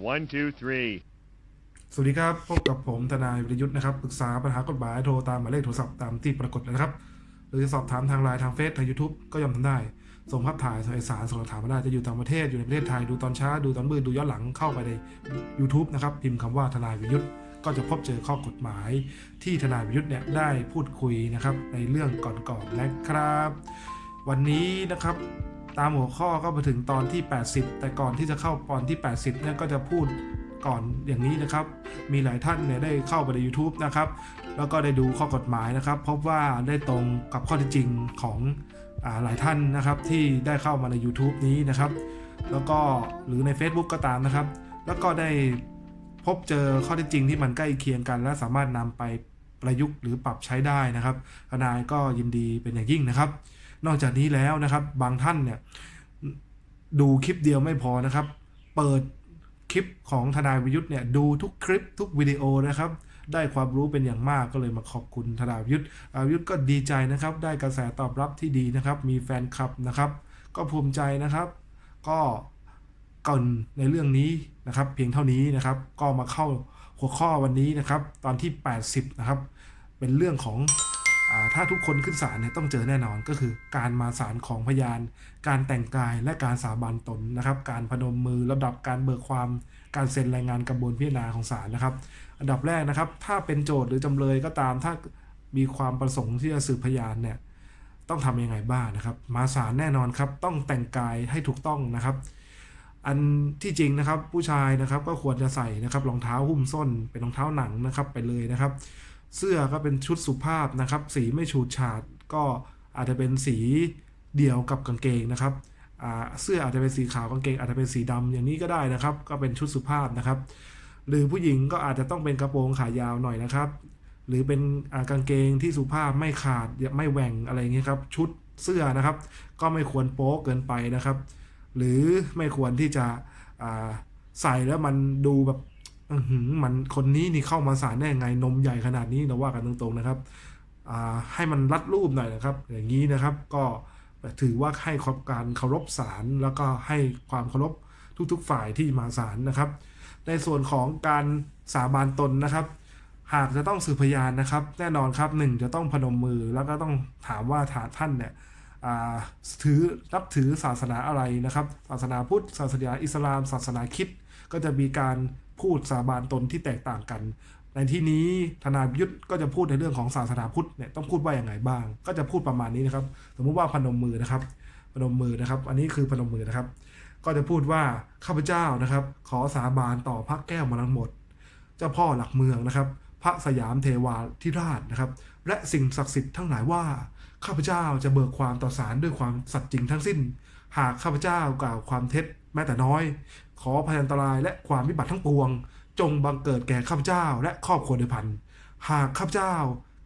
One, two, three. สวัสดีครับ พบกับผมทนายวิรยุทธ์นะครับปรึกษาปัญหากฎหมายโทรตามหมายเลขโทรศัพท์ตามที่ปรากฏนะครับ หรือจะสอบถามทางไลน์ทางเฟซทาง YouTube ก็ย่อมทำได้ ส่งภาพถ่ายส่งเอกสารส่งหลักฐานมาได้จะอยู่ต่างประเทศอยู่ในประเทศไทยดูตอนเช้าดูตอนมืดดูย้อนหลังเข้าไปใน YouTube นะครับพิมพ์คำว่าทนายวิรยุทธ์ก็จะพบเจอข้อกฎหมาย ที่ทนายวิรยุทธ์เนี่ยได้พูดคุยนะครับในเรื่องก่อนๆนะครับ วันนี้นะครับ ตามหัวข้อก็มาถึงตอนที่ 80 แต่ก่อนที่จะเข้าตอนที่ 80เนี่ยก็จะพูดก่อนอย่างนี้นะครับ มีหลายท่านเนี่ยได้เข้าไปใน YouTube นะครับ แล้วก็ได้ดูข้อกฎหมายนะครับ พบว่าได้ตรงกับข้อเท็จจริงของอหลายท่านนะครับที่ได้เข้ามาใน YouTube นี้นะครับ แล้วก็หรือใน Facebook ก็ตามนะครับ แล้วก็ได้พบเจอข้อเท็จจริงที่มันใกล้เคียงกัน และสามารถนำไปประยุกต์หรือปรับใช้ได้นะครับทนายก็ยินดีเป็นอย่างยิ่งนะครับ นอกจากนี้แล้วนะครับ บางท่านเนี่ยดูคลิปเดียวไม่พอนะครับ เปิดคลิปของทนายวิยุทธ์เนี่ยดูทุกคลิปทุกวิดีโอนะครับ ได้ความรู้เป็นอย่างมากก็เลยมาขอบคุณทนายวิยุทธ์วิยุทธ์ก็ดีใจนะครับ ได้กระแสตอบรับที่ดีนะครับ มีแฟนคลับนะครับ ก็ภูมิใจนะครับ ก็ก่อนในเรื่องนี้นะครับ เพียงเท่านี้นะครับ ก็มาเข้าหัวข้อวันนี้นะครับ ตอนที่ 80 นะครับ เป็นเรื่องของ ถ้าทุกคนขึ้นศาลเนี่ยต้องเจอแน่นอนก็คือการมาศาลของพยาน การแต่งกายและการสาบานตนนะครับ การพนมมือระดับการเบิกความ การเซ็นรายงานกระบวนพิจารณาของศาลนะครับ อันดับแรกนะครับ ถ้าเป็นโจทย์หรือจำเลยก็ตามถ้ามีความประสงค์ที่จะสืบพยานเนี่ยต้องทำยังไงบ้างนะครับ มาศาลแน่นอนครับ ต้องแต่งกายให้ถูกต้องนะครับ อันที่จริงนะครับผู้ชายนะครับก็ควรจะใส่นะครับรองเท้าหุ้มส้น เป็นรองเท้าหนังนะครับไปเลยนะครับ เสื้อก็เป็นชุดสุภาพนะครับ สีไม่ฉูดฉาดก็อาจจะเป็นสีเดียวกับกางเกงนะครับเสื้ออาจจะเป็นสีขาวกางเกงอาจจะเป็นสีดำอย่างนี้ก็ได้นะครับ ก็เป็นชุดสุภาพนะครับ หรือผู้หญิงก็อาจจะต้องเป็นกระโปรงขายาวหน่อยนะครับ หรือเป็นกางเกงที่สุภาพไม่ขาดไม่แหว่งอะไรอย่างเงี้ยครับ ชุดเสื้อนะครับ ก็ไม่ควรโป๊เกินไปนะครับ หรือไม่ควรที่จะใส่แล้วมันดูแบบ มันคนนี้นี่เข้ามาสารได้ยังไงนมใหญ่ขนาดนี้เราว่ากันตรงๆนะครับให้มันรัดรูปหน่อยนะครับ อย่างนี้นะครับก็ถือว่าให้ความการเคารพศาลแล้วก็ให้ความเคารพทุกๆฝ่ายที่มาศาลนะครับ ในส่วนของการสาบานตนนะครับ หากจะต้องสืบพยานนะครับ แน่นอนครับหนึ่งจะต้องพนมมือแล้วก็ต้องถามว่าฐานท่านเนี่ยถือนับถือศาสนาอะไรนะครับ ศาสนาพุทธ ศาสนาอิสลาม ศาสนาคิดก็จะมีการ พูดสาบานตนที่แตกต่างกัน ในที่นี้ทนายยุทธก็จะพูดในเรื่องของศาสนาพุทธเนี่ยต้องพูดว่าอย่างไรบ้าง ก็จะพูดประมาณนี้นะครับ สมมุติว่าพนมมือนะครับ พนมมือนะครับ อันนี้คือพนมมือนะครับ ก็จะพูดว่าข้าพเจ้านะครับ ขอสาบานต่อพระแก้วมรกตเจ้าพ่อหลักเมืองนะครับ พระสยามเทวาธิราชนะครับ และสิ่งศักดิ์สิทธิ์ทั้งหลายว่าข้าพเจ้าจะเบิกความต่อศาลด้วยความสัตย์จริงทั้งสิ้น หากข้าพเจ้ากล่าวความเท็จแม้แต่น้อย ขอพยันตรายและความวิบัติทั้งปวง จงบังเกิดแก่ข้าพเจ้าและครอบครัวโดยพัน หากข้าพเจ้า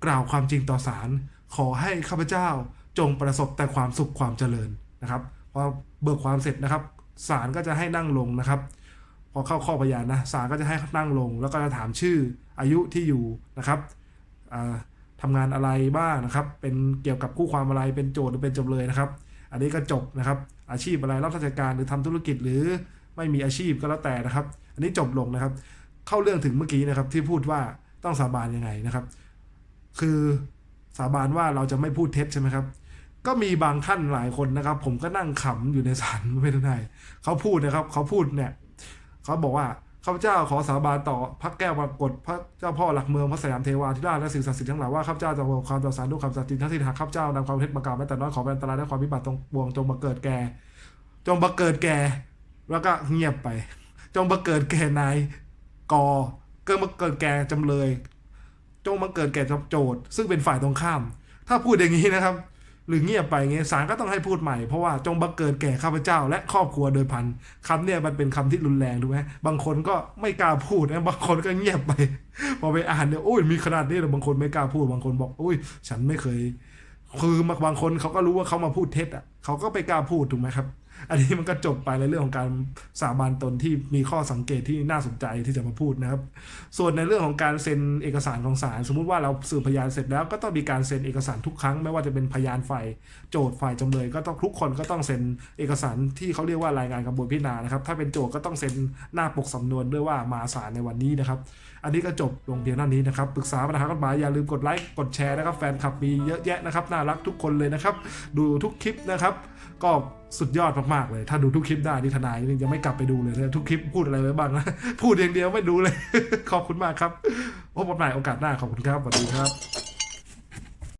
กล่าวความจริงต่อศาลขอให้ข้าพเจ้าจงประสบแต่ความสุขความเจริญนะครับพอเบิกความเสร็จนะครับศาลก็จะให้นั่งลงนะครับ พอเข้าข้อพยานนะศาลก็จะให้นั่งลง แล้วก็จะถามชื่ออายุที่อยู่นะครับอ่าทำงานอะไรบ้างนะครับ เป็นเกี่ยวกับคู่ความอะไรเป็นโจทย์หรือเป็นจำเลยนะครับ อันนี้ก็จบนะครับ อาชีพอะไรรับราชการหรือทำธุรกิจหรือ ไม่มีอาชีพก็แล้วแต่นะครับ อันนี้จบลงนะครับ เข้าเรื่องถึงเมื่อกี้นะครับที่พูดว่าต้องสาบานยังไงนะครับ คือสาบานว่าเราจะไม่พูดเท็จใช่ไหมครับ ก็มีบางท่านหลายคนนะครับ ผมก็นั่งขำอยู่ในศาลไม่ได้ เขาพูดนะครับ เขาพูดเนี่ยเขาบอกว่าข้าพเจ้าขอสาบานต่อพระแก้วมรกตพระเจ้าพ่อหลักเมืองพระสยามเทวาธิราชและสิ่งศักดิ์สิทธิ์ทั้งหลายว่าข้าพเจ้าจะบอกความต่อสารด้วยความสัตย์จริงทั้งสิ้นหากข้าพเจ้านำความเท็จมากล่าวแม้แต่น้อยขอเป็นอันตรายและความวิบัติตรงปวงจงมาเกิดแก่ จงบังเกิดแก่ แล้วก็เงียบไป จงบังเกิดแก่นายกอเกิดมาเกิดแก่จำเลย จงบังเกิดแก่โจทย์ ซึ่งเป็นฝ่ายตรงข้าม ถ้าพูดอย่างนี้นะครับ หรือเงียบไปเงี้ยศาลก็ต้องให้พูดใหม่เพราะว่าจงบังเกิดแก่ข้าพเจ้า และครอบครัวโดยพันคำเนี่ยมันเป็นคำที่รุนแรงถูกไหมบางคนก็ไม่กล้าพูดนะบางคนก็เงียบไป พอไปอ่านเนี่ยโอ้ยมีขนาดนี้เลยบางคนไม่กล้าพูดบางคนบอกอุ้ย ฉันไม่เคย คือบางคนเขาก็รู้ว่าเขามาพูดเท็จอะเขาก็ไปกล้าพูดถูกไหมครับ อันนี้มันก็จบไปในเรื่องของการสาบานตนที่มีข้อสังเกตที่น่าสนใจที่จะมาพูดนะครับ ส่วนในเรื่องของการเซ็นเอกสารของศาลสมมุติว่าเราสืบพยานเสร็จแล้วก็ต้องมีการเซ็นเอกสารทุกครั้ง ไม่ว่าจะเป็นพยานฝ่ายโจทย์ฝ่ายจำเลย ก็ต้องทุกคนก็ต้องเซ็นเอกสารที่เขาเรียกว่ารายงานกระบวนพิจารณานะครับ ถ้าเป็นโจทย์ก็ต้องเซ็นหน้าปกสำนวนด้วยว่ามาศาลในวันนี้นะครับ อันนี้ก็จบลงเพียงเท่านี้นะครับปรึกษาปัญหากฎหมายอย่าลืมกดไลค์กดแชร์นะครับแฟนคลับมีเยอะแยะนะครับน่ารักทุกคนเลยนะครับ ดูทุกคลิปนะครับ ก็สุดยอดมากๆเลย ถ้าดูทุกคลิปได้ที่ทนายยังไม่กลับไปดูเลยนะทุกคลิปพูดอะไรไว้บ้างนะพูดอย่างเดียวไม่ดูเลย ขอบคุณมากครับพบกันใหม่โอกาสหน้าขอบคุณครับสวัสดีครับ